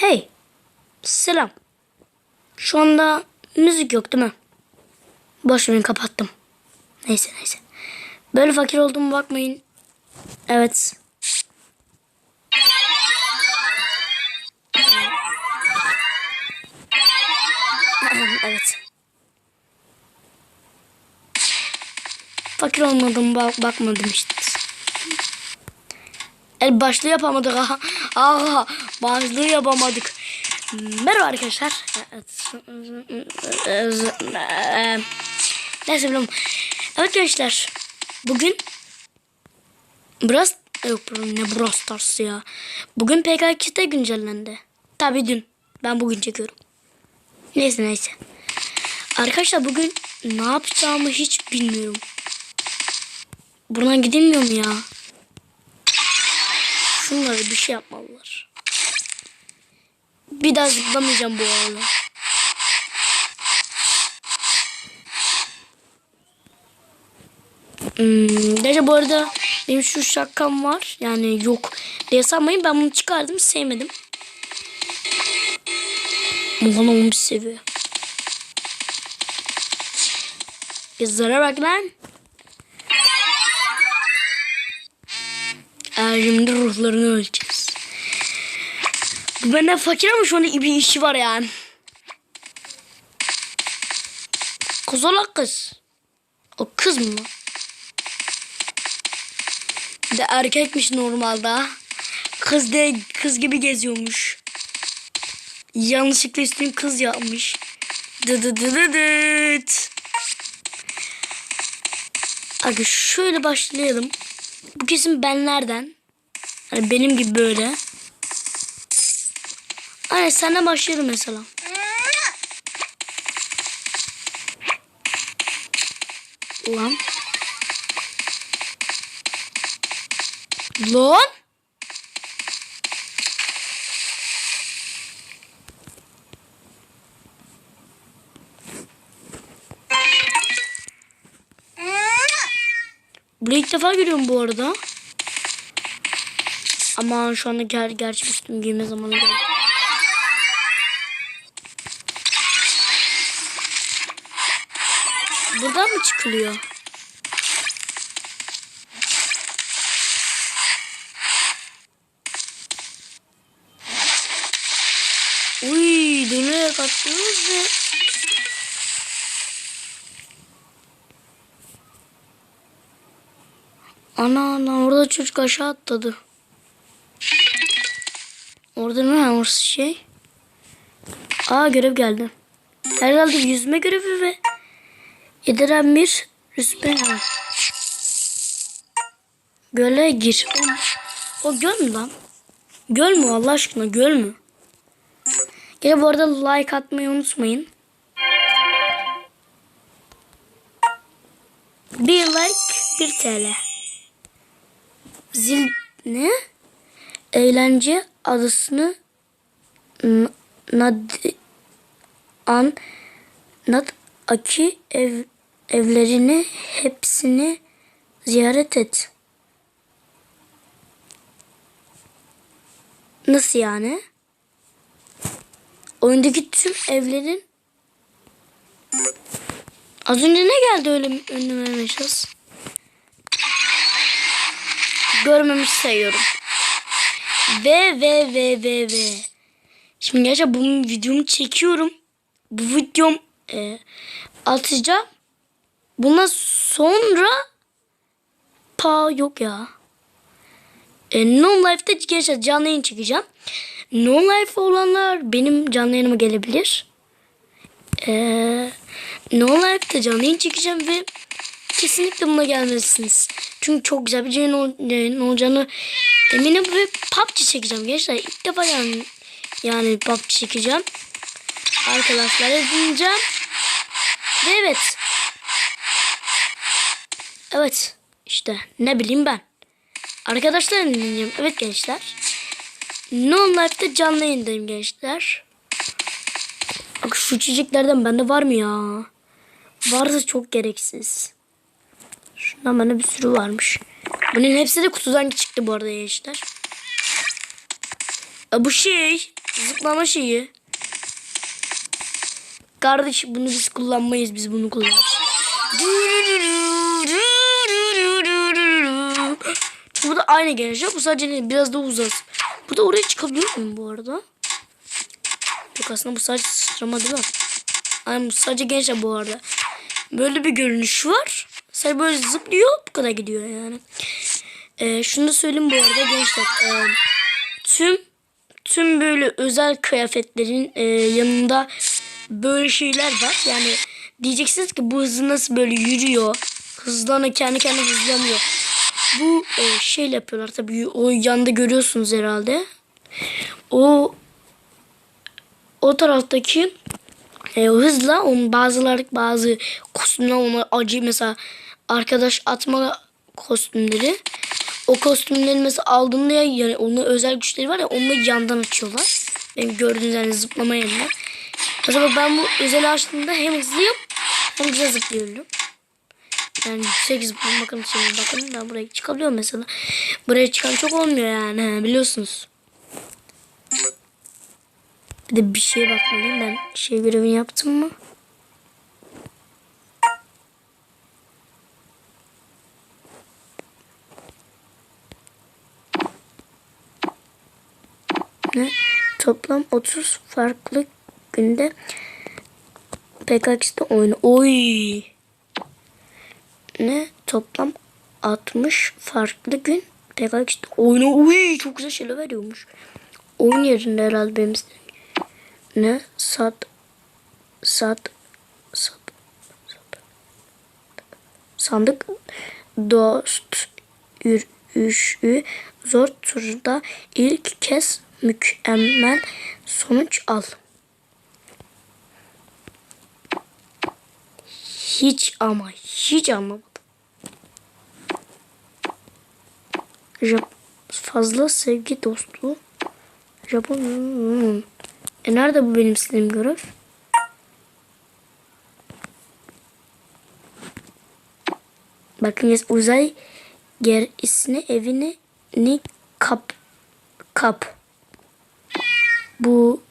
Hey. Selam. Şu anda müzik yok değil mi? Boş kapattım. Neyse neyse. Böyle fakir olduğumu bakmayın. Evet. evet. Fakir olmadım bak bakmadım işte. El başlığı yapamadık aha. Aha başlığı yapamadık. Merhaba arkadaşlar. Neyse bilmiyorum. Evet gençler. Bugün Brass yok ne Brawl Stars ya. Bugün PK2'de güncellendi. Tabii dün. Ben bugün çekiyorum. Neyse neyse. Arkadaşlar bugün ne yapacağımı hiç bilmiyorum. Buradan gidemiyorum ya. Şunları bir şey yapmalılar. Bir daha zıplamayacağım bu arada. Hmm, gerçi bu arada benim şu şakam var. Yani yok diye sanmayın. Ben bunu çıkardım. Sevmedim. Oğlan onu bir seviyor. Kızlara bak lan. Ee, şimdi ruhlarını öleceğiz. Bu benden fakir ama şu anda bir işi var yani. Kozalak kız. O kız mı? De erkekmiş normalde. Kız de kız gibi geziyormuş. Yanlışlıkla üstüne kız yapmış. Dı dı dı dı dıt. Aga şöyle başlayalım. Bu kesin benlerden. Hani benim gibi böyle. Aynen senden başlayalım mesela. Ulan. Lan. Burayı ilk defa görüyorum bu arada. Aman şu anda ger gerçek üstüm giyme zamanı geldi. Buradan mı çıkılıyor? Uy dönerek atlıyoruz ve Ana ana orada çocuk aşağı atladı. Orada ne var şey? Aa görev geldi. Herhalde yüzme görevi ve yediren bir rüspe. Göle gir. O, o göl mü lan? Göl mü Allah aşkına göl mü? Gene bu arada like atmayı unutmayın. Bir like bir TL. Zil ne? Eğlence adısını nad an nad aki ev evlerini hepsini ziyaret et. Nasıl yani? Oyundaki tüm evlerin Az önce ne geldi öyle önüme mesaj? Görmemiş sayıyorum. Ve ve ve ve ve. Şimdi gerçekten bu videomu çekiyorum. Bu videom e, atacağım. Bundan sonra pa yok ya. E, non life'da gerçekten canlı yayın çekeceğim. Non life olanlar benim canlı yayınıma gelebilir. Eee non life'da canlı yayın çekeceğim ve kesinlikle buna gelmelisiniz. Çünkü çok güzel bir yayın yayın olacağını eminim ve PUBG çekeceğim gençler. İlk defa yani, yani PUBG çekeceğim. Arkadaşlar edineceğim. Ve evet. Evet. işte ne bileyim ben. Arkadaşlar edineceğim. Evet gençler. Non Life'da canlı yayındayım gençler. Bak şu çiçeklerden bende var mı ya? Varsa çok gereksiz. Şundan bende bir sürü varmış. Bunun hepsi de kutudan çıktı bu arada gençler. E, bu şey zıplama şeyi. Kardeş bunu biz kullanmayız. Biz bunu kullanırız. Bu da aynı gelecek. Bu sadece biraz da uzasın. Bu da oraya çıkabiliyor muyum bu arada? Yok aslında bu sadece sıçrama değil mi? Aynen bu sadece gençler bu arada. Böyle bir görünüş var. Sen böyle zıplıyor bu kadar gidiyor yani. Ee, şunu da söyleyeyim bu arada gençler. Ee, tüm tüm böyle özel kıyafetlerin e, yanında böyle şeyler var. Yani diyeceksiniz ki bu hızı nasıl böyle yürüyor. Hızlanıyor kendi kendine hızlanıyor. Bu e, şeyle yapıyorlar tabii o yanda görüyorsunuz herhalde. O o taraftaki e, hızla onun bazıları bazı kostümler ona acı mesela arkadaş atma kostümleri o kostümleri mesela aldığında ya yani onun özel güçleri var ya onu yandan açıyorlar. Benim gördüğünüz yani zıplama yerine. Mesela ben bu özel açtığımda hem hızlıyım hem güzel zıplıyorum. Yani yüksek zıplıyorum. Bakın şimdi bakın ben buraya çıkabiliyorum mesela. Buraya çıkan çok olmuyor yani biliyorsunuz. Bir de bir şeye bakmalıyım ben şey görevini yaptım mı? Ne? Toplam 30 farklı günde PKX'de oyunu. Oy! Ne? Toplam 60 farklı gün PKX'de oyunu. Uy! Çok güzel şeyler veriyormuş. Oyun yerinde herhalde benim. Ne? Sat. Sat. sat. Sandık. Dost. Yürüyüşü. Zor turda ilk kez mükemmel sonuç al. Hiç ama hiç anlamadım. Jap fazla sevgi dostluğu. Japon. Hmm. E nerede bu benim istediğim görev? Bakın yaz uzay gerisini evini ni kap kap. Bu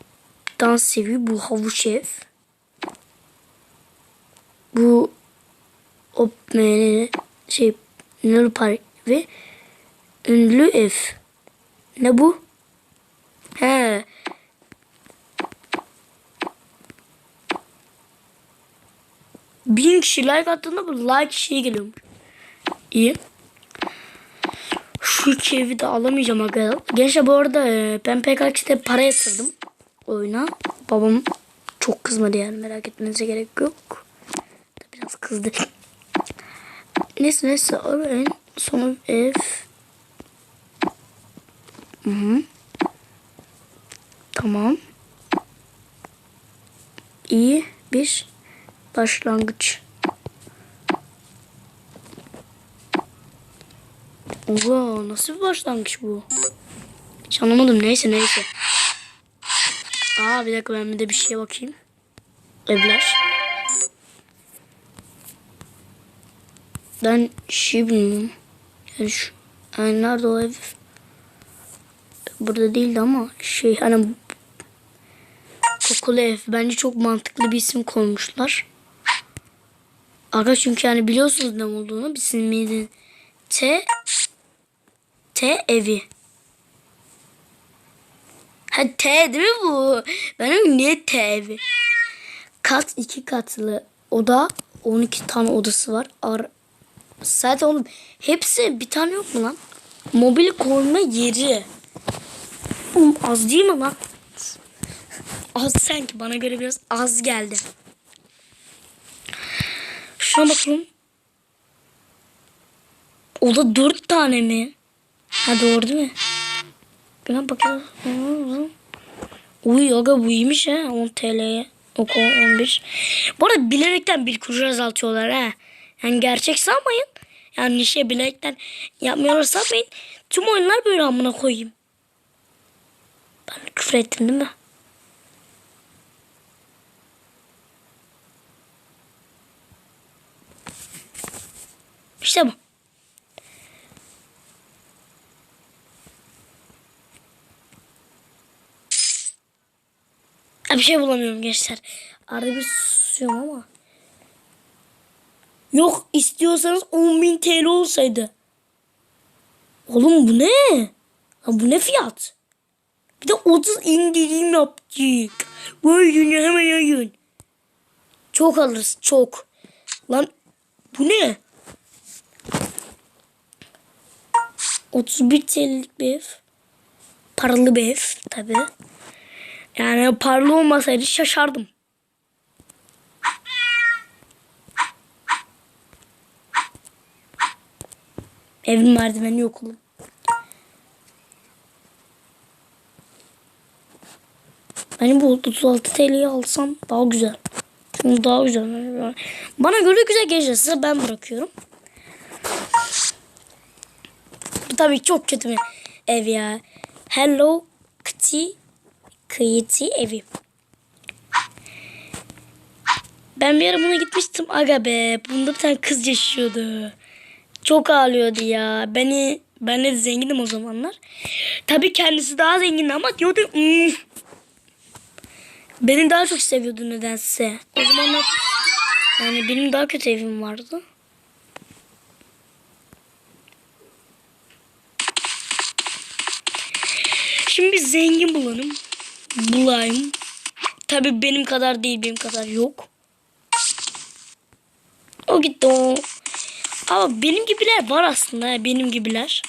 dans sevi bu havuç ev. Bu o ne şey Nil Park ve ünlü ev. Ne bu? He. Bin kişi like attığında bu like şey geliyormuş. İyi. Şu iki evi de alamayacağım aga. Gençler bu arada e, ben PKX'de para yatırdım oyuna. Babam çok kızmadı yani merak etmenize gerek yok. Biraz kızdı. Neyse neyse en sonu ev. Hı -hı. Tamam. İyi bir başlangıç. Oha nasıl bir başlangıç bu? Hiç anlamadım neyse neyse. Aa bir dakika ben bir de bir şeye bakayım. Evler. Ben şey bilmiyorum. Yani şu, yani nerede o ev? Burada değildi ama şey hani kokulu ev. Bence çok mantıklı bir isim koymuşlar. Arkadaş çünkü yani biliyorsunuz ne olduğunu. Bir ismini T T evi. Ha T değil mi bu? Benim niye T evi? Kat iki katlı oda 12 tane odası var. Ar Zaten oğlum hepsi bir tane yok mu lan? Mobil koyma yeri. Oğlum az değil mi lan? Az sanki bana göre biraz az geldi. Şuna bakalım. O da dört tane mi? Ha doğru değil mi? Buna bakalım. Uy aga bu iyiymiş ha 10 TL'ye. Oku 11. Bu arada bilerekten bir kuruş azaltıyorlar ha. Yani gerçek sanmayın. Yani şey bilerekten yapmıyorlar sanmayın. Tüm oyunlar böyle amına koyayım. Ben küfür ettim değil mi? İşte bu. Bir şey bulamıyorum gençler. Arada bir susuyorum ama. Yok istiyorsanız 10.000 TL olsaydı. Oğlum bu ne? Ha, bu ne fiyat? Bir de 30 indirim yaptık. Vay yine hemen yayın. Çok alırız çok. Lan bu ne? 31 TL'lik bir ev. Paralı bir ev tabi. Yani paralı olmasaydı şaşardım. Evin merdiveni yok oğlum. Hani bu 36 TL'yi alsam daha güzel. Daha güzel. Bana göre güzel geçerse ben bırakıyorum. Bu tabii çok kötü bir ev ya. Hello Kitty Kitty evi. Ben bir ara buna gitmiştim. Aga be. Bunda bir tane kız yaşıyordu. Çok ağlıyordu ya. Beni ben de zenginim o zamanlar. Tabii kendisi daha zengin ama diyordu "Hmm." Beni daha çok seviyordu nedense. O zamanlar yani benim daha kötü evim vardı. Şimdi zengin bulalım. Bulayım. Tabii benim kadar değil, benim kadar yok. O gitti o. Ama benim gibiler var aslında. Benim gibiler.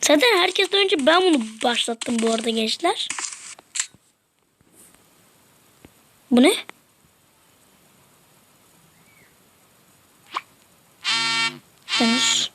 Zaten herkesten önce ben bunu başlattım bu arada gençler. Bu ne? Henüz.